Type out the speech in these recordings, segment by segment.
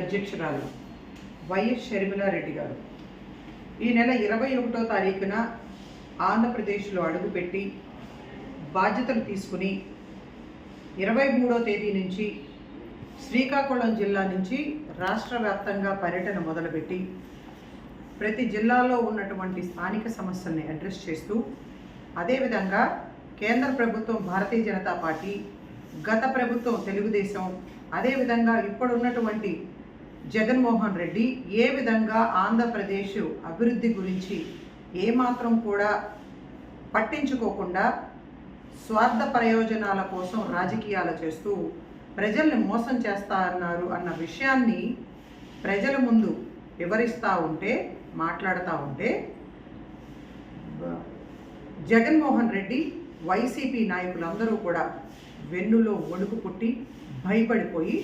అధ్యక్షురాలు వైఎస్ షర్మిలారెడ్డి గారు. ఈ నెల ఇరవై ఒకటో తారీఖున ఆంధ్రప్రదేశ్లో అడుగుపెట్టి బాధ్యతలు తీసుకుని ఇరవై మూడో తేదీ నుంచి శ్రీకాకుళం జిల్లా నుంచి రాష్ట్ర వ్యాప్తంగా పర్యటన మొదలుపెట్టి ప్రతి జిల్లాలో ఉన్నటువంటి స్థానిక సమస్యల్ని అడ్రస్ చేస్తూ అదేవిధంగా కేంద్ర ప్రభుత్వం భారతీయ జనతా పార్టీ గత ప్రభుత్వం తెలుగుదేశం అదేవిధంగా ఇప్పుడున్నటువంటి జగన్మోహన్ రెడ్డి ఏ విధంగా ఆంధ్రప్రదేశ్ అభివృద్ధి గురించి ఏమాత్రం కూడా పట్టించుకోకుండా స్వార్థ ప్రయోజనాల కోసం రాజకీయాలు చేస్తూ ప్రజల్ని మోసం చేస్తా అన్నారు అన్న విషయాన్ని ప్రజల ముందు వివరిస్తూ ఉంటే మాట్లాడుతూ ఉంటే జగన్మోహన్ రెడ్డి వైసీపీ నాయకులందరూ కూడా వెన్నులో వణుకు పుట్టి భయపడిపోయి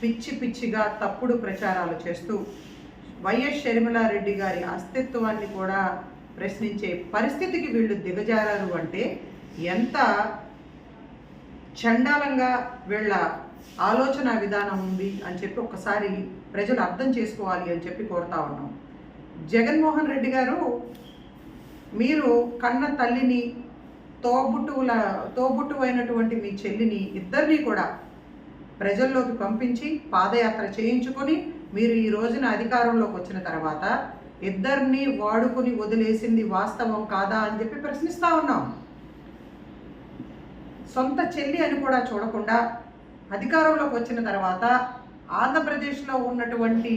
పిచ్చి పిచ్చిగా తప్పుడు ప్రచారాలు చేస్తూ వైఎస్ షర్మిలారెడ్డి గారి అస్తిత్వాన్ని కూడా ప్రశ్నించే పరిస్థితికి వీళ్ళు దిగజారారు అంటే ఎంత చండాలంగా వీళ్ళ ఆలోచన విధానం ఉంది అని చెప్పి ఒకసారి ప్రజలు అర్థం చేసుకోవాలి అని చెప్పి కోరుతా ఉన్నాం. జగన్మోహన్ రెడ్డి గారు మీరు కన్న తల్లిని తోబుట్టువుల తోబుట్టు అయినటువంటి మీ చెల్లిని ఇద్దరిని కూడా ప్రజల్లోకి పంపించి పాదయాత్ర చేయించుకొని మీరు ఈ రోజున అధికారంలోకి వచ్చిన తర్వాత ఇద్దరిని వాడుకుని వదిలేసింది వాస్తవం కాదా అని చెప్పి ప్రశ్నిస్తూ ఉన్నాం. సొంత చెల్లి అని కూడా చూడకుండా అధికారంలోకి వచ్చిన తర్వాత ఆంధ్రప్రదేశ్లో ఉన్నటువంటి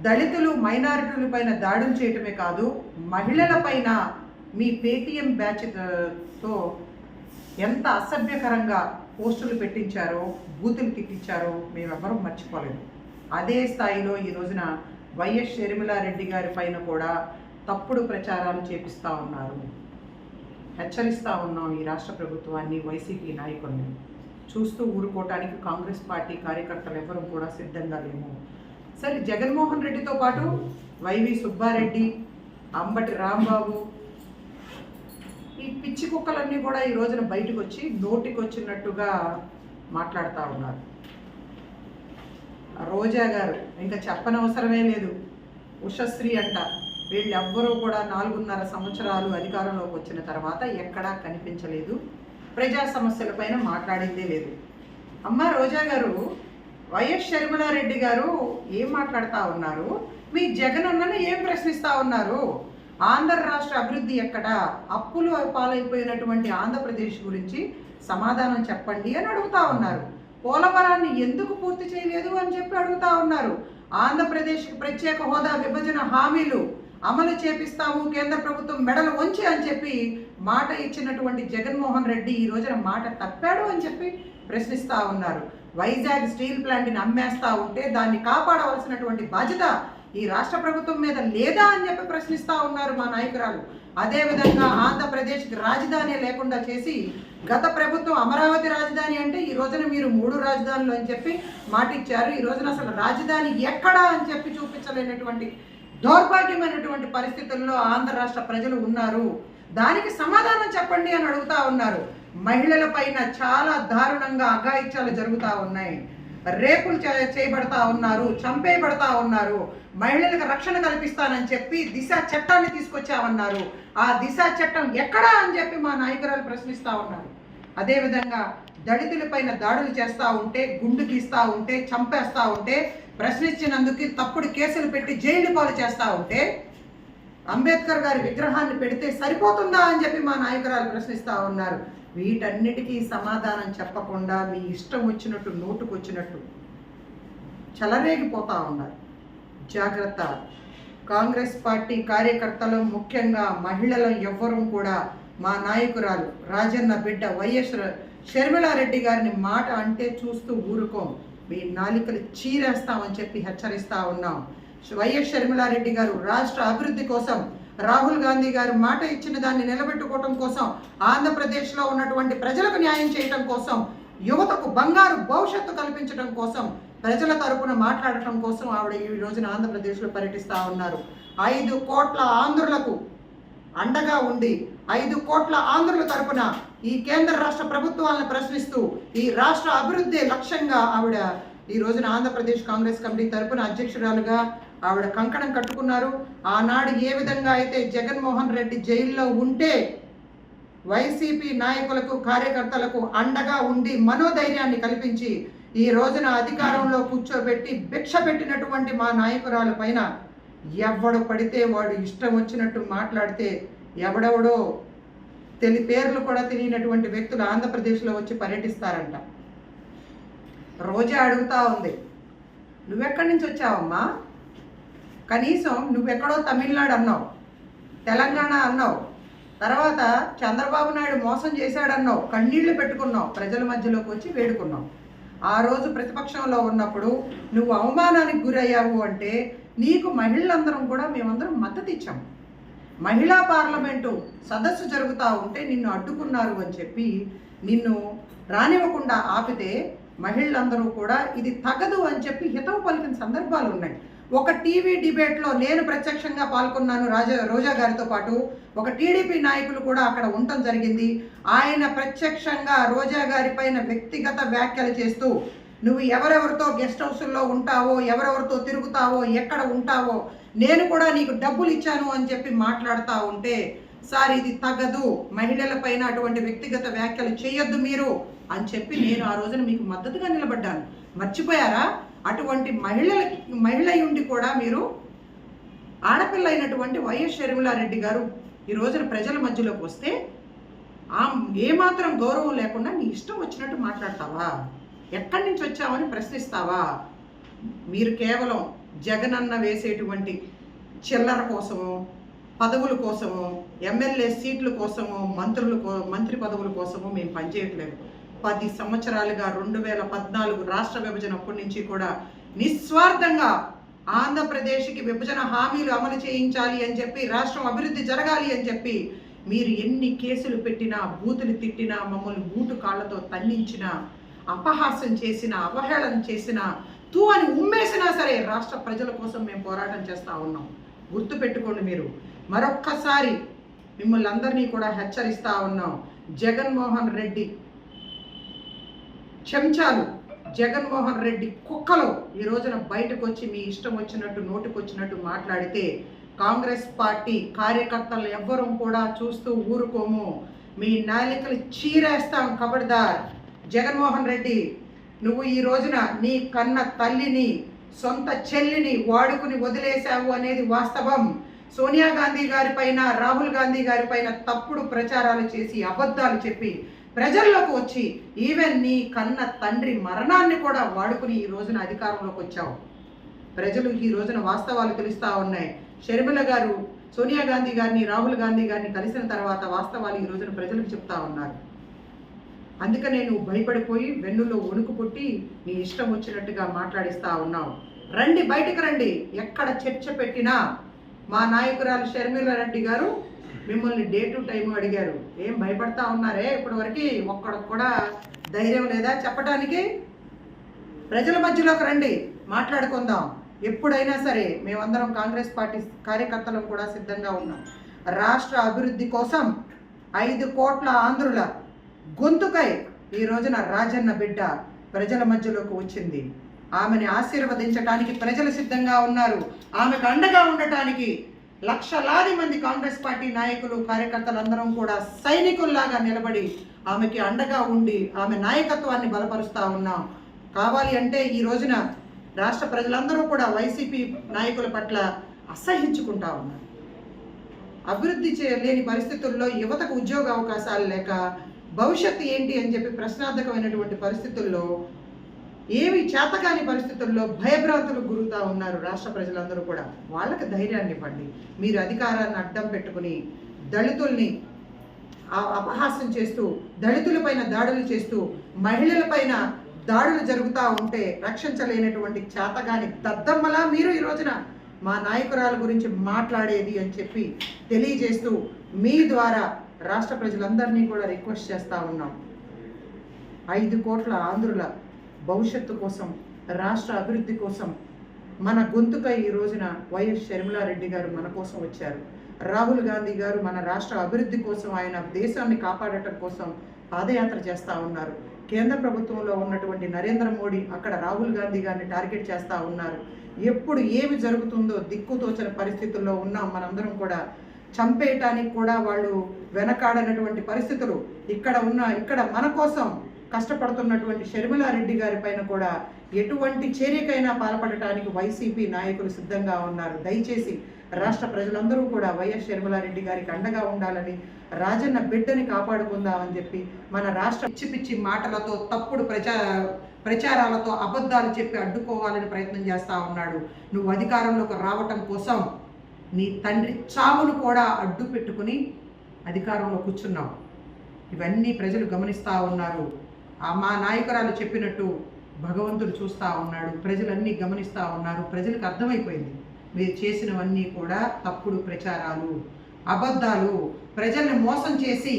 దళితులు మైనారిటీలపైన దాడులు చేయటమే కాదు మహిళల పైన మీ పేటీఎం బ్యాచ్తో ఎంత అసభ్యకరంగా పోస్టులు పెట్టించారో బూతులు తిట్టించారో మేమెవ్వరూ మర్చిపోలేదు. అదే స్థాయిలో ఈ రోజున వైఎస్ షర్మిలారెడ్డి గారి పైన కూడా తప్పుడు ప్రచారాలు చేపిస్తూ ఉన్నారు. హెచ్చరిస్తూ ఉన్నాం ఈ రాష్ట్ర ప్రభుత్వాన్ని వైసీపీ నాయకుల్ని. చూస్తూ ఊరుకోవటానికి కాంగ్రెస్ పార్టీ కార్యకర్తలు ఎవరూ కూడా సిద్ధంగా లేము. సరే జగన్మోహన్ రెడ్డితో పాటు వైవి సుబ్బారెడ్డి అంబటి రాంబాబు పిచ్చి కుక్కలన్నీ కూడా ఈ రోజున బయటకు వచ్చి నోటికి వచ్చినట్టుగా మాట్లాడుతూ ఉన్నారు. రోజా గారు ఇంకా చెప్పనవసరమే లేదు. ఉషశ్రీ అంట వీళ్ళెవ్వరూ కూడా నాలుగున్నర సంవత్సరాలు అధికారంలోకి వచ్చిన తర్వాత ఎక్కడా కనిపించలేదు. ప్రజా సమస్యలపైన మాట్లాడిందే లేదు. అమ్మ రోజా గారు వైఎస్ షర్మిలారెడ్డి గారు ఏం మాట్లాడుతూ ఉన్నారు? మీ జగన్ అన్నను ఏం ప్రశ్నిస్తూ ఉన్నారు? ఆంధ్ర రాష్ట్ర అభివృద్ధి ఎక్కడ? అప్పులు పాలైపోయినటువంటి ఆంధ్రప్రదేశ్ గురించి సమాధానం చెప్పండి అని అడుగుతా ఉన్నారు. పోలవరాన్ని ఎందుకు పూర్తి చేయలేదు అని చెప్పి అడుగుతా ఉన్నారు. ఆంధ్రప్రదేశ్కి ప్రత్యేక హోదా విభజన హామీలు అమలు చేపిస్తాము కేంద్ర ప్రభుత్వం మెడలు వంచి అని చెప్పి మాట ఇచ్చినటువంటి జగన్మోహన్ రెడ్డి ఈ రోజున మాట తప్పాడు అని చెప్పి ప్రశ్నిస్తా ఉన్నారు. వైజాగ్ స్టీల్ ప్లాంట్ని అమ్మేస్తా ఉంటే దాన్ని కాపాడవలసినటువంటి బాధ్యత ఈ రాష్ట్ర ప్రభుత్వం మీద లేదా అని చెప్పి ప్రశ్నిస్తూ ఉన్నారు మా నాయకురాలు. అదేవిధంగా ఆంధ్రప్రదేశ్కి రాజధాని లేకుండా చేసి గత ప్రభుత్వం అమరావతి రాజధాని అంటే ఈ రోజున మీరు మూడు రాజధానులు అని చెప్పి మాటిచ్చారు. ఈ రోజున అసలు రాజధాని ఎక్కడా అని చెప్పి చూపించలేనటువంటి దౌర్భాగ్యమైనటువంటి పరిస్థితుల్లో ఆంధ్ర రాష్ట్ర ప్రజలు ఉన్నారు. దానికి సమాధానం చెప్పండి అని అడుగుతా ఉన్నారు. మహిళల పైన చాలా దారుణంగా అఘాయిత్యాలు జరుగుతూ ఉన్నాయి. రేపులు చే- చేయబడతా ఉన్నారు చంపేయబడతా ఉన్నారు మహిళలకు రక్షణ కల్పిస్తానని చెప్పి దిశ చట్టాన్ని తీసుకొచ్చామన్నారు. ఆ దిశ చట్టం ఎక్కడా అని చెప్పి మా నాయకురాలు ప్రశ్నిస్తూ ఉన్నారు. అదేవిధంగా దళితులపైన దాడులు చేస్తూ ఉంటే గుండు గీస్తూ ఉంటే చంపేస్తూ ఉంటే ప్రశ్నించినందుకు తప్పుడు కేసులు పెట్టి జైలు పాలు చేస్తూ ఉంటే అంబేద్కర్ గారి విగ్రహాన్ని పెడితే సరిపోతుందా అని చెప్పి మా నాయకురాలు ప్రశ్నిస్తూ ఉన్నారు. వీటన్నిటికీ సమాధానం చెప్పకుండా మీ ఇష్టం వచ్చినట్టు నోటుకు వచ్చినట్టు చెలరేగిపోతా ఉన్నారు. జాగ్రత్త. కాంగ్రెస్ పార్టీ కార్యకర్తలు ముఖ్యంగా మహిళలు ఎవ్వరూ కూడా మా నాయకురాలు రాజన్న బిడ్డ వైఎస్ ర- షర్మిలారెడ్డి గారిని మాట అంటే చూస్తూ ఊరుకోం. మీ నాలికలు చీరేస్తామని చెప్పి హెచ్చరిస్తా ఉన్నాం. వైఎస్ షర్మిలారెడ్డి గారు రాష్ట్ర అభివృద్ధి కోసం రాహుల్ గాంధీ గారు మాట ఇచ్చిన దాన్ని నిలబెట్టుకోవటం కోసం ఆంధ్రప్రదేశ్లో ఉన్నటువంటి ప్రజలకు న్యాయం చేయటం కోసం యువతకు బంగారు భవిష్యత్తు కల్పించడం కోసం ప్రజల తరపున మాట్లాడటం కోసం ఆవిడ ఈ రోజున ఆంధ్రప్రదేశ్లో పర్యటిస్తూ ఉన్నారు. ఐదు కోట్ల ఆంధ్రులకు అండగా ఉండి ఐదు కోట్ల ఆంధ్రుల తరపున ఈ కేంద్ర రాష్ట్ర ప్రభుత్వాలను ప్రశ్నిస్తూ ఈ రాష్ట్ర అభివృద్ధి లక్ష్యంగా ఆవిడ ఈ రోజున ఆంధ్రప్రదేశ్ కాంగ్రెస్ కమిటీ తరపున అధ్యక్షురాలుగా ఆవిడ కంకణం కట్టుకున్నారు. ఆనాడు ఏ విధంగా అయితే జగన్మోహన్ రెడ్డి జైల్లో ఉంటే వైసీపీ నాయకులకు కార్యకర్తలకు అండగా ఉండి మనోధైర్యాన్ని కల్పించి ఈ రోజున అధికారంలో కూర్చోబెట్టి భిక్ష పెట్టినటువంటి మా నాయకురాల పైన ఎవడు పడితే వాడు ఇష్టం వచ్చినట్టు మాట్లాడితే ఎవడెవడో తెలి పేర్లు కూడా తెలియనటువంటి వ్యక్తులు ఆంధ్రప్రదేశ్లో వచ్చి పర్యటిస్తారంట. రోజే అడుగుతా ఉంది. నువ్వెక్కడి నుంచి వచ్చావమ్మా? కనీసం నువ్వెక్కడో తమిళనాడు అన్నావు తెలంగాణ అన్నావు తర్వాత చంద్రబాబు నాయుడు మోసం చేశాడన్నావు కన్నీళ్ళు పెట్టుకున్నావు ప్రజల మధ్యలోకి వచ్చి వేడుకున్నావు. ఆ రోజు ప్రతిపక్షంలో ఉన్నప్పుడు నువ్వు అవమానానికి గురయ్యావు అంటే నీకు మహిళలందరం కూడా మేమందరం మద్దతు ఇచ్చాము మహిళా పార్లమెంటు సదస్సు జరుగుతూ ఉంటే నిన్ను అడ్డుకున్నారు అని చెప్పి నిన్ను రానివ్వకుండా ఆపితే మహిళలందరూ కూడా ఇది తగదు అని చెప్పి హితవు పలికిన సందర్భాలు ఉన్నాయి. ఒక టీవీ డిబేట్లో నేను ప్రత్యక్షంగా పాల్గొన్నాను రాజా రోజా గారితో పాటు. ఒక టీడీపీ నాయకులు కూడా అక్కడ ఉండటం జరిగింది. ఆయన ప్రత్యక్షంగా రోజా గారి పైన వ్యక్తిగత వ్యాఖ్యలు చేస్తూ నువ్వు ఎవరెవరితో గెస్ట్ హౌస్లో ఉంటావో ఎవరెవరితో తిరుగుతావో ఎక్కడ ఉంటావో నేను కూడా నీకు డబ్బులు ఇచ్చాను అని చెప్పి మాట్లాడుతూ ఉంటే సార్ ఇది తగదు. మహిళల పైన అటువంటి వ్యక్తిగత వ్యాఖ్యలు చేయొద్దు మీరు అని చెప్పి నేను ఆ రోజున మీకు మద్దతుగా నిలబడ్డాను. మర్చిపోయారా? అటువంటి మహిళల మహిళ ఉండి కూడా మీరు ఆడపిల్ల అయినటువంటి వైఎస్ షర్మిలారెడ్డి గారు ఈ రోజున ప్రజల మధ్యలోకి వస్తే ఆ ఏమాత్రం గౌరవం లేకుండా నీ ఇష్టం వచ్చినట్టు మాట్లాడతావా? ఎక్కడి నుంచి వచ్చావని ప్రశ్నిస్తావా? మీరు కేవలం జగనన్న వేసేటువంటి చిల్లర కోసము పదవుల కోసము ఎమ్మెల్యే సీట్ల కోసము మంత్రుల కో మంత్రి పదవుల కోసము మేము పనిచేయట్లేదు. పది సంవత్సరాలుగా రెండు వేల పద్నాలుగు రాష్ట్ర విభజన అప్పటి నుంచి కూడా నిస్వార్థంగా ఆంధ్రప్రదేశ్కి విభజన హామీలు అమలు చేయించాలి అని చెప్పి రాష్ట్రం అభివృద్ధి జరగాలి అని చెప్పి మీరు ఎన్ని కేసులు పెట్టినా బూతులు తిట్టినా మమ్మల్ని బూటు కాళ్ళతో తన్నించినా అపహాస్యం చేసిన అవహేళన చేసిన తూ అని ఉమ్మేసినా సరే రాష్ట్ర ప్రజల కోసం మేము పోరాటం చేస్తూ ఉన్నాం. గుర్తు పెట్టుకోండి మీరు. మరొక్కసారి మిమ్మల్ని అందరినీ కూడా హెచ్చరిస్తూ ఉన్నాం. జగన్మోహన్ రెడ్డి చెంచాలు జగన్మోహన్ రెడ్డి కుక్కలు ఈ రోజున బయటకు వచ్చి మీ ఇష్టం వచ్చినట్టు నోటికొచ్చినట్టు మాట్లాడితే కాంగ్రెస్ పార్టీ కార్యకర్తలు ఎవ్వరూ కూడా చూస్తూ ఊరుకోము. మీ నాలికలు చీరేస్తాం కబడ్దార్. జగన్మోహన్ రెడ్డి నువ్వు ఈ రోజున నీ కన్న తల్లిని సొంత చెల్లిని వాడుకుని వదిలేశావు అనేది వాస్తవం. సోనియా గాంధీ గారి పైన రాహుల్ గాంధీ గారి పైన తప్పుడు ప్రచారాలు చేసి అబద్ధాలు చెప్పి ప్రజల్లోకి వచ్చి ఈవెన్ నీ కన్న తండ్రి మరణాన్ని కూడా వాడుకుని ఈ రోజున అధికారంలోకి వచ్చావు. ప్రజలు ఈ రోజున వాస్తవాలు తెలుస్తూ ఉన్నాయి. షర్మిల గారు సోనియా గాంధీ గారిని రాహుల్ గాంధీ గారిని కలిసిన తర్వాత వాస్తవాలు ఈ రోజున ప్రజలకు చెప్తా ఉన్నారు. అందుకనే నువ్వు భయపడిపోయి వెన్నులో వణుకు పుట్టి నీ ఇష్టం వచ్చినట్టుగా మాట్లాడిస్తూ ఉన్నావు. రండి బయటకు రండి. ఎక్కడ చర్చ పెట్టినా మా నాయకురాలు షర్మిల రెడ్డి గారు మిమ్మల్ని డే టు టైం అడిగారు. ఏం భయపడతా ఉన్నారే? ఇప్పటివరకు ఒక్కడికి కూడా ధైర్యం లేదా? చెప్పడానికి ప్రజల మధ్యలోకి రండి. మాట్లాడుకుందాం. ఎప్పుడైనా సరే మేమందరం కాంగ్రెస్ పార్టీ కార్యకర్తలం కూడా సిద్ధంగా ఉన్నాం. రాష్ట్ర అభివృద్ధి కోసం ఐదు కోట్ల ఆంధ్రుల గొంతుకై ఈ రోజున రాజన్న బిడ్డ ప్రజల మధ్యలోకి వచ్చింది. ఆమెని ఆశీర్వదించడానికి ప్రజలు సిద్ధంగా ఉన్నారు. ఆమెకు అండగా ఉండటానికి లక్షలాది మంది కాంగ్రెస్ పార్టీ నాయకులు కార్యకర్తలందరం కూడా సైనికుల్లాగా నిలబడి ఆమెకి అండగా ఉండి ఆమె నాయకత్వాన్ని బలపరుస్తూ ఉన్నాం. కావాలి అంటే ఈ రోజున రాష్ట్ర ప్రజలందరూ కూడా వైసీపీ నాయకుల పట్ల అసహించుకుంటా ఉన్నారు. అభివృద్ధి చేయలేని పరిస్థితుల్లో యువతకు ఉద్యోగ అవకాశాలు లేక భవిష్యత్తు ఏంటి అని చెప్పి ప్రశ్నార్థకమైనటువంటి పరిస్థితుల్లో ఏమి చేతకాని పరిస్థితుల్లో భయభ్రాంతులకు గురుతా ఉన్నారు రాష్ట్ర ప్రజలందరూ కూడా. వాళ్ళకి ధైర్యాన్ని ఇవ్వండి. మీరు అధికారాన్ని అడ్డం పెట్టుకుని దళితుల్ని అపహాస్యం చేస్తూ దళితులపైన దాడులు చేస్తూ మహిళలపైన దాడులు జరుగుతూ ఉంటే రక్షించలేనటువంటి చేతగాని దద్దమ్మలా మీరు ఈ రోజున మా నాయకురాల గురించి మాట్లాడేది అని చెప్పి తెలియజేస్తూ మీ ద్వారా రాష్ట్ర ప్రజలందరినీ కూడా రిక్వెస్ట్ చేస్తూ ఉన్నాం. ఐదు కోట్ల ఆంధ్రుల భవిష్యత్తు కోసం రాష్ట్ర అభివృద్ధి కోసం మన గొంతుకై ఈ రోజున వైఎస్ షర్మిలారెడ్డి గారు మన కోసం వచ్చారు. రాహుల్ గాంధీ గారు మన రాష్ట్ర అభివృద్ధి కోసం ఆయన దేశాన్ని కాపాడటం కోసం పాదయాత్ర చేస్తూ ఉన్నారు. కేంద్ర ప్రభుత్వంలో ఉన్నటువంటి నరేంద్ర మోడీ అక్కడ రాహుల్ గాంధీ గారిని టార్గెట్ చేస్తూ ఉన్నారు. ఎప్పుడు ఏమి జరుగుతుందో దిక్కుతోచని పరిస్థితుల్లో ఉన్నాం మనందరం కూడా. చంపేయటానికి కూడా వాళ్ళు వెనకాడనటువంటి పరిస్థితులు ఇక్కడ ఉన్న ఇక్కడ మన కోసం కష్టపడుతున్నటువంటి షర్మిలారెడ్డి గారి పైన కూడా ఎటువంటి చర్యకైనా పాల్పడటానికి వైసీపీ నాయకులు సిద్ధంగా ఉన్నారు. దయచేసి రాష్ట్ర ప్రజలందరూ కూడా వైఎస్ షర్మిలారెడ్డి గారికి అండగా ఉండాలని రాజన్న బిడ్డని కాపాడుకుందామని చెప్పి మన రాష్ట్ర పిచ్చి పిచ్చి మాటలతో తప్పుడు ప్రచా ప్రచారాలతో అబద్ధాలు చెప్పి అడ్డుకోవాలని ప్రయత్నం చేస్తూ ఉన్నాడు. నువ్వు అధికారంలోకి రావటం కోసం నీ తండ్రి చావును కూడా అడ్డు పెట్టుకుని అధికారంలో కూర్చున్నావు. ఇవన్నీ ప్రజలు గమనిస్తూ ఉన్నారు. మా నాయకురాలు చెప్పినట్టు భగవంతుడు చూస్తూ ఉన్నాడు ప్రజలన్నీ గమనిస్తూ ఉన్నారు ప్రజలకు అర్థమైపోయింది. మీరు చేసినవన్నీ కూడా తప్పుడు ప్రచారాలు అబద్ధాలు ప్రజల్ని మోసం చేసి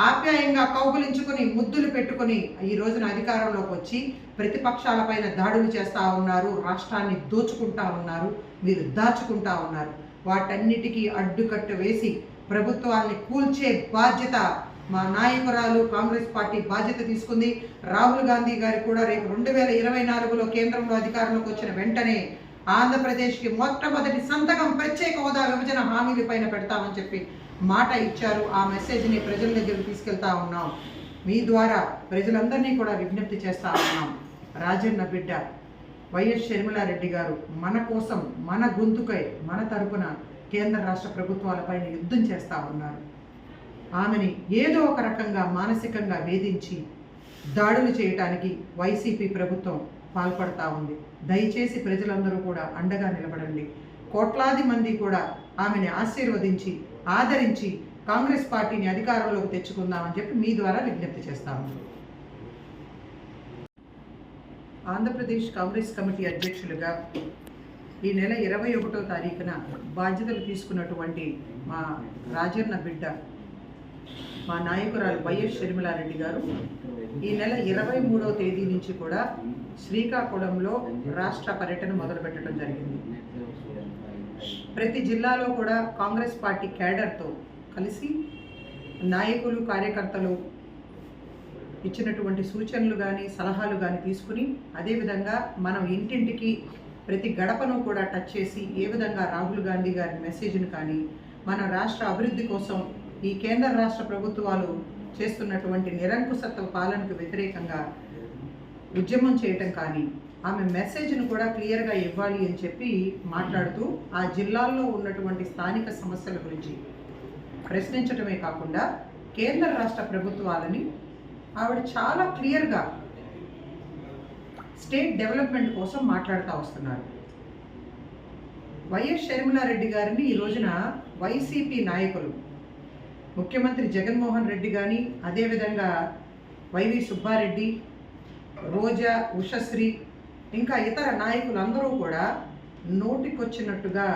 ఆప్యాయంగా కౌగులించుకుని ముద్దులు పెట్టుకుని ఈ రోజున అధికారంలోకి వచ్చి ప్రతిపక్షాలపైన దాడులు చేస్తూ ఉన్నారు రాష్ట్రాన్ని దోచుకుంటా ఉన్నారు మీరు దాచుకుంటా ఉన్నారు. వాటన్నిటికీ అడ్డుకట్టు వేసి ప్రభుత్వాన్ని కూల్చే బాధ్యత మా నాయకురాలు కాంగ్రెస్ పార్టీ బాధ్యత తీసుకుంది. రాహుల్ గాంధీ గారు కూడా రేపు రెండు వేల ఇరవై నాలుగులో కేంద్రంలో అధికారంలోకి వచ్చిన వెంటనే ఆంధ్రప్రదేశ్కి మొట్టమొదటి సంతకం ప్రత్యేక హోదా విభజన హామీల పైన పెడతామని చెప్పి మాట ఇచ్చారు. ఆ మెసేజ్ని ప్రజల దగ్గరకు తీసుకెళ్తా ఉన్నాం. మీ ద్వారా ప్రజలందరినీ కూడా విజ్ఞప్తి చేస్తా ఉన్నాం. రాజన్న బిడ్డ వైఎస్ షర్మిలారెడ్డి గారు మన కోసం మన గొంతుకై మన తరపున కేంద్ర రాష్ట్ర ప్రభుత్వాలపైన యుద్ధం చేస్తూ ఉన్నారు. ఆమెని ఏదో ఒక రకంగా మానసికంగా వేధించి దాడులు చేయటానికి వైసీపీ ప్రభుత్వం పాల్పడతా ఉంది. దయచేసి ప్రజలందరూ కూడా అండగా నిలబడండి. కోట్లాది మంది కూడా ఆమెని ఆశీర్వదించి ఆదరించి కాంగ్రెస్ పార్టీని అధికారంలోకి తెచ్చుకుందామని చెప్పి మీ ద్వారా విజ్ఞప్తి చేస్తాము ఆంధ్రప్రదేశ్ కాంగ్రెస్ కమిటీ అధ్యక్షులుగా ఈ నెల ఇరవై ఒకటో తారీఖున బాధ్యతలు తీసుకున్నటువంటి మా రాజన్న బిడ్డ మా నాయకురాలు వైఎస్ షర్మిలారెడ్డి గారు. ఈ నెల ఇరవై మూడవ తేదీ నుంచి కూడా శ్రీకాకుళంలో రాష్ట్ర పర్యటన మొదలుపెట్టడం జరిగింది. ప్రతి జిల్లాలో కూడా కాంగ్రెస్ పార్టీ క్యాడర్తో కలిసి నాయకులు కార్యకర్తలు ఇచ్చినటువంటి సూచనలు కానీ సలహాలు కానీ తీసుకుని అదేవిధంగా మనం ఇంటింటికి ప్రతి గడపను కూడా టచ్ చేసి ఏ విధంగా రాహుల్ గాంధీ గారి మెసేజ్ని కానీ మన రాష్ట్ర అభివృద్ధి కోసం ఈ కేంద్ర రాష్ట్ర ప్రభుత్వాలు చేస్తున్నటువంటి నిరంకుశత్వ పాలనకు వ్యతిరేకంగా ఉద్యమం చేయటం కానీ ఆమె మెసేజ్ను కూడా క్లియర్గా ఇవ్వాలి అని చెప్పి మాట్లాడుతూ ఆ జిల్లాల్లో ఉన్నటువంటి స్థానిక సమస్యల గురించి ప్రశ్నించడమే కాకుండా కేంద్ర రాష్ట్ర ప్రభుత్వాలని ఆవిడ చాలా క్లియర్గా స్టేట్ డెవలప్మెంట్ కోసం మాట్లాడుతూ వస్తున్నారు. వైఎస్ షర్మిలారెడ్డి గారిని ఈ రోజున వైసీపీ నాయకులు ముఖ్యమంత్రి జగన్మోహన్ రెడ్డి కానీ అదేవిధంగా వైవి సుబ్బారెడ్డి రోజా ఉషశ్రీ ఇంకా ఇతర నాయకులందరూ కూడా నోటికొచ్చినట్టుగా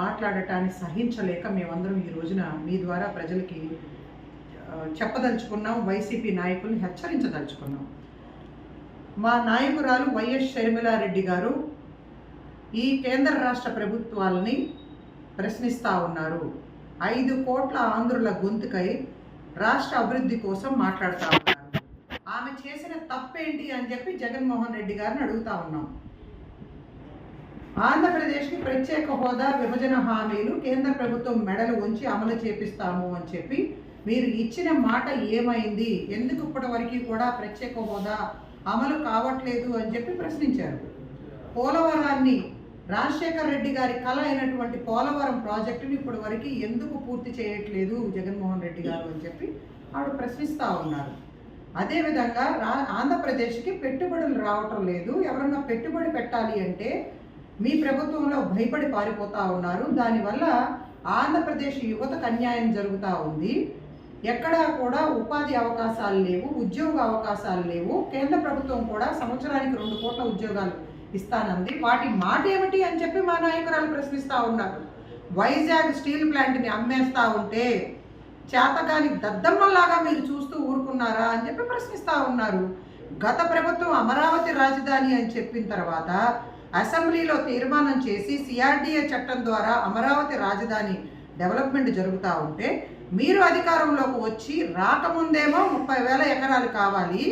మాట్లాడటాన్ని సహించలేక మేమందరం ఈ రోజున మీ ద్వారా ప్రజలకి చెప్పదలుచుకున్నాం వైసీపీ నాయకుల్ని హెచ్చరించదలుచుకున్నాం. మా నాయకురాలు వైఎస్ షర్మిలారెడ్డి గారు ఈ కేంద్ర రాష్ట్ర ప్రభుత్వాలని ప్రశ్నిస్తూ ఉన్నారు. ఐదు కోట్ల ఆంధ్రుల గొంతుకై రాష్ట్ర అభివృద్ధి కోసం మాట్లాడుతూ ఉన్నారు. ఆమె చేసిన తప్పేంటి అని చెప్పి జగన్మోహన్ రెడ్డి గారిని అడుగుతా ఉన్నాం. ఆంధ్రప్రదేశ్కి ప్రత్యేక హోదా విభజన హామీలు కేంద్ర ప్రభుత్వం మెడలు ఉంచి అమలు చేపిస్తాము అని చెప్పి మీరు ఇచ్చిన మాట ఏమైంది? ఎందుకు ఇప్పటి వరకు కూడా ప్రత్యేక హోదా అమలు కావట్లేదు అని చెప్పి ప్రశ్నించారు. పోలవరాన్ని రాజశేఖర్ రెడ్డి గారి కళ అయినటువంటి పోలవరం ప్రాజెక్టుని ఇప్పటి వరకు ఎందుకు పూర్తి చేయట్లేదు జగన్మోహన్ రెడ్డి గారు అని చెప్పి ఆవిడ ప్రశ్నిస్తూ ఉన్నారు. అదేవిధంగా రా ఆంధ్రప్రదేశ్కి పెట్టుబడులు రావటం లేదు. ఎవరన్నా పెట్టుబడి పెట్టాలి అంటే మీ ప్రభుత్వంలో భయపడి పారిపోతా ఉన్నారు. దానివల్ల ఆంధ్రప్రదేశ్ యువతకు అన్యాయం జరుగుతూ ఉంది. ఎక్కడా కూడా ఉపాధి అవకాశాలు లేవు ఉద్యోగ అవకాశాలు లేవు. కేంద్ర ప్రభుత్వం కూడా సంవత్సరానికి రెండు కోట్ల ఉద్యోగాలు ఇస్తానంది. వాటి మాట ఏమిటి అని చెప్పి మా నాయకురాలు ప్రశ్నిస్తూ ఉన్నారు. వైజాగ్ స్టీల్ ప్లాంట్ని అమ్మేస్తా ఉంటే చేతగాని దద్దమ్మలాగా మీరు చూస్తూ ఊరుకున్నారా అని చెప్పి ప్రశ్నిస్తూ ఉన్నారు. గత ప్రభుత్వం అమరావతి రాజధాని అని చెప్పిన తర్వాత అసెంబ్లీలో తీర్మానం చేసి సిఆర్డీఏ చట్టం ద్వారా అమరావతి రాజధాని డెవలప్మెంట్ జరుగుతూ ఉంటే మీరు అధికారంలోకి వచ్చి రాకముందేమో ముప్పై వేల ఎకరాలు కావాలి.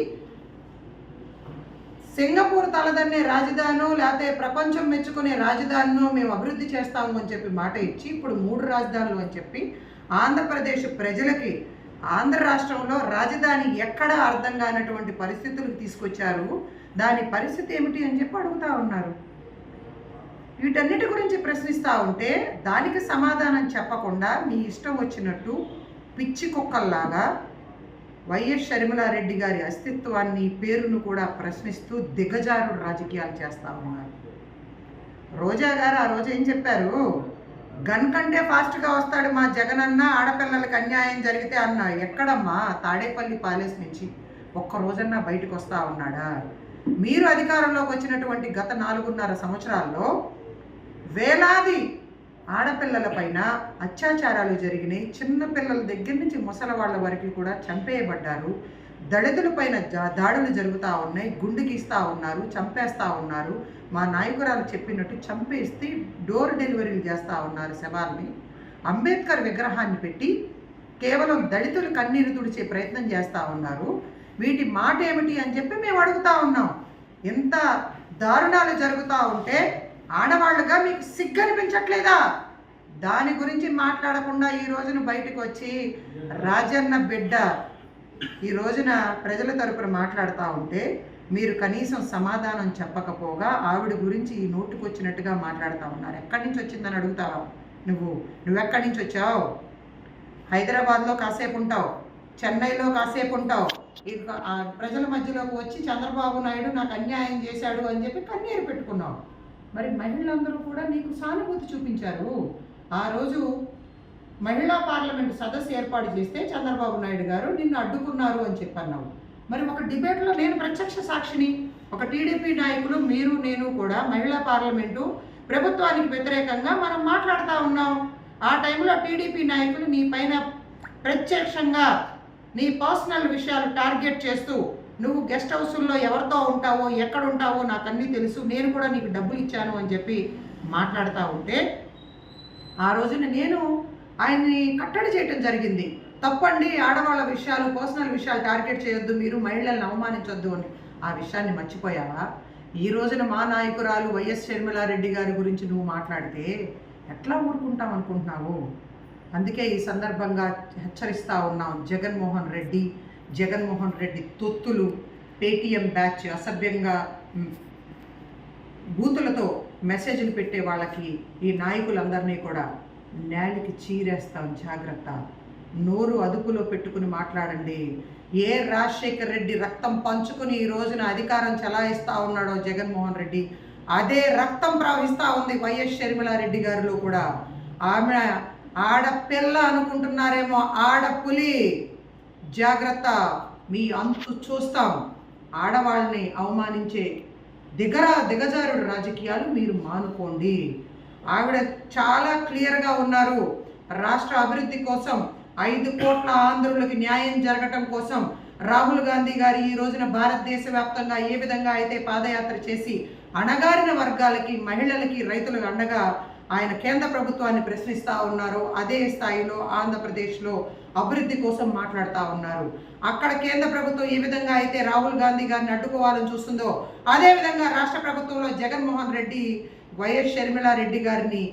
సింగపూర్ తలదన్నే రాజధానో లేకపోతే ప్రపంచం మెచ్చుకునే రాజధానినో మేము అభివృద్ధి చేస్తాము అని చెప్పి మాట ఇచ్చి ఇప్పుడు మూడు రాజధానులు అని చెప్పి ఆంధ్రప్రదేశ్ ప్రజలకి ఆంధ్ర రాష్ట్రంలో రాజధాని ఎక్కడ అర్థం కానటువంటి పరిస్థితులకు తీసుకొచ్చారు. దాని పరిస్థితి ఏమిటి అని చెప్పి అడుగుతా ఉన్నారు. వీటన్నిటి గురించి ప్రశ్నిస్తూ ఉంటే దానికి సమాధానం చెప్పకుండా మీ ఇష్టం వచ్చినట్టు పిచ్చి కుక్కల్లాగా వైఎస్ షర్మిలారెడ్డి గారి అస్తిత్వాన్ని పేరును కూడా ప్రశ్నిస్తూ దిగజారుడు రాజకీయాలు చేస్తా ఉన్నారు. రోజా గారు ఆ రోజు ఏం చెప్పారు? గన్ కంటే ఫాస్ట్గా వస్తాడు మా జగనన్న ఆడపిల్లలకి అన్యాయం జరిగితే అన్న ఎక్కడమ్మా? తాడేపల్లి ప్యాలెస్ నుంచి ఒక్క రోజన్నా బయటకు వస్తా ఉన్నాడా? మీరు అధికారంలోకి వచ్చినటువంటి గత నాలుగున్నర సంవత్సరాల్లో వేలాది ఆడపిల్లల పైన అత్యాచారాలు జరిగినాయి. చిన్నపిల్లల దగ్గర నుంచి ముసలి వాళ్ళ వరకు కూడా చంపేయబడ్డారు. దళితుల పైన దాడులు జరుగుతూ ఉన్నాయి. గుండు గీస్తూ ఉన్నారు. చంపేస్తూ ఉన్నారు. మా నాయకురాలు చెప్పినట్టు చంపేస్తే డోర్ డెలివరీలు చేస్తూ ఉన్నారు శవాల్ని. అంబేద్కర్ విగ్రహాన్ని పెట్టి కేవలం దళితులు కన్నీరు తుడిచే ప్రయత్నం చేస్తూ ఉన్నారు. వీటి మాట ఏమిటి అని చెప్పి మేము అడుగుతా ఉన్నాం. ఎంత దారుణాలు జరుగుతూ ఉంటే ఆడవాళ్ళుగా మీకు సిగ్గు అనిపించట్లేదా దాని గురించి మాట్లాడకుండా ఈ రోజున బయటకు వచ్చి రాజన్న బిడ్డ ఈ రోజున ప్రజల తరపున మాట్లాడుతూ ఉంటే మీరు కనీసం సమాధానం చెప్పకపోగా ఆవిడ గురించి ఈ నోటుకొచ్చినట్టుగా మాట్లాడుతూ ఉన్నారు. ఎక్కడి నుంచి వచ్చిందని అడుగుతావా? నువ్వు నువ్వెక్కడి నుంచి వచ్చావు? హైదరాబాద్లో కాసేపు ఉంటావు చెన్నైలో కాసేపు ఉంటావు. ఇక ప్రజల మధ్యలోకి వచ్చి చంద్రబాబు నాయుడు నాకు అన్యాయం చేశాడు అని చెప్పి కన్నీరు పెట్టుకున్నావు. మరి మహిళలందరూ కూడా నీకు సానుభూతి చూపించారు. ఆ రోజు మహిళా పార్లమెంట్ సదస్సు ఏర్పాటు చేస్తే చంద్రబాబు నాయుడు గారు నిన్ను అడ్డుకున్నారు అని చెప్పన్నావు. మరి ఒక డిబేట్లో నేను ప్రత్యక్ష సాక్షిని ఒక టీడీపీ నాయకులు మీరు నేను కూడా మహిళా పార్లమెంటు ప్రభుత్వానికి వ్యతిరేకంగా మనం మాట్లాడుతూ ఉన్నాం. ఆ టైంలో టీడీపీ నాయకులు నీ పైన ప్రత్యక్షంగా నీ పర్సనల్ విషయాలు టార్గెట్ చేస్తూ నువ్వు గెస్ట్ హౌసుల్లో ఎవరితో ఉంటావో ఎక్కడ ఉంటావో నాకు అన్నీ తెలుసు. నేను కూడా నీకు డబ్బులు ఇచ్చాను అని చెప్పి మాట్లాడుతూ ఉంటే ఆ రోజున నేను ఆయన్ని కట్టడి చేయటం జరిగింది. తప్పండి ఆడవాళ్ళ విషయాలు పర్సనల్ విషయాలు టార్గెట్ చేయొద్దు మీరు మహిళలను అవమానించొద్దు అని. ఆ విషయాన్ని మర్చిపోయావా? ఈ రోజున మా నాయకురాలు వైఎస్ షర్మిలారెడ్డి గారి గురించి నువ్వు మాట్లాడితే ఎట్లా ఊరుకుంటాం అనుకుంటున్నావు? అందుకే ఈ సందర్భంగా హెచ్చరిస్తూ ఉన్నాం జగన్మోహన్ రెడ్డి. జగన్మోహన్ రెడ్డి తొత్తులు పేటీఎం బ్యాచ్ అసభ్యంగా బూతులతో మెసేజ్లు పెట్టే వాళ్ళకి ఈ నాయకులందరినీ కూడా నేలకి చీరేస్తాం జాగ్రత్త. నోరు అదుపులో పెట్టుకుని మాట్లాడండి. ఏ రాజశేఖర్ రెడ్డి రక్తం పంచుకుని ఈ రోజున అధికారం చలాయిస్తూ ఉన్నాడో జగన్మోహన్ రెడ్డి అదే రక్తం ప్రవహిస్తూ ఉంది వైఎస్ షర్మిలారెడ్డి గారిలో కూడా. ఆమె ఆడపిల్ల అనుకుంటున్నారేమో ఆడపులి. జాగ్రత్త మీ అంతు చూస్తాం. ఆడవాళ్ళని అవమానించే దిగర దిగజారుడు రాజకీయాలు మీరు మానుకోండి. ఆవిడ చాలా క్లియర్గా ఉన్నారు. రాష్ట్ర అభివృద్ధి కోసం ఐదు కోట్ల ఆంధ్రులకు న్యాయం జరగటం కోసం రాహుల్ గాంధీ గారు ఈ రోజున భారతదేశ వ్యాప్తంగా ఏ విధంగా అయితే పాదయాత్ర చేసి అణగారిన వర్గాలకి మహిళలకి రైతులకు అండగా ఆయన కేంద్ర ప్రభుత్వాన్ని ప్రశ్నిస్తూ ఉన్నారు. అదే స్థాయిలో ఆంధ్రప్రదేశ్లో అభివృద్ధి కోసం మాట్లాడుతూ ఉన్నారు. అక్కడ కేంద్ర ప్రభుత్వం ఏ విధంగా అయితే రాహుల్ గాంధీ గారిని అడ్డుకోవాలని చూస్తుందో అదే విధంగా రాష్ట్ర ప్రభుత్వంలో జగన్మోహన్ రెడ్డి వైఎస్ షర్మిలారెడ్డి గారిని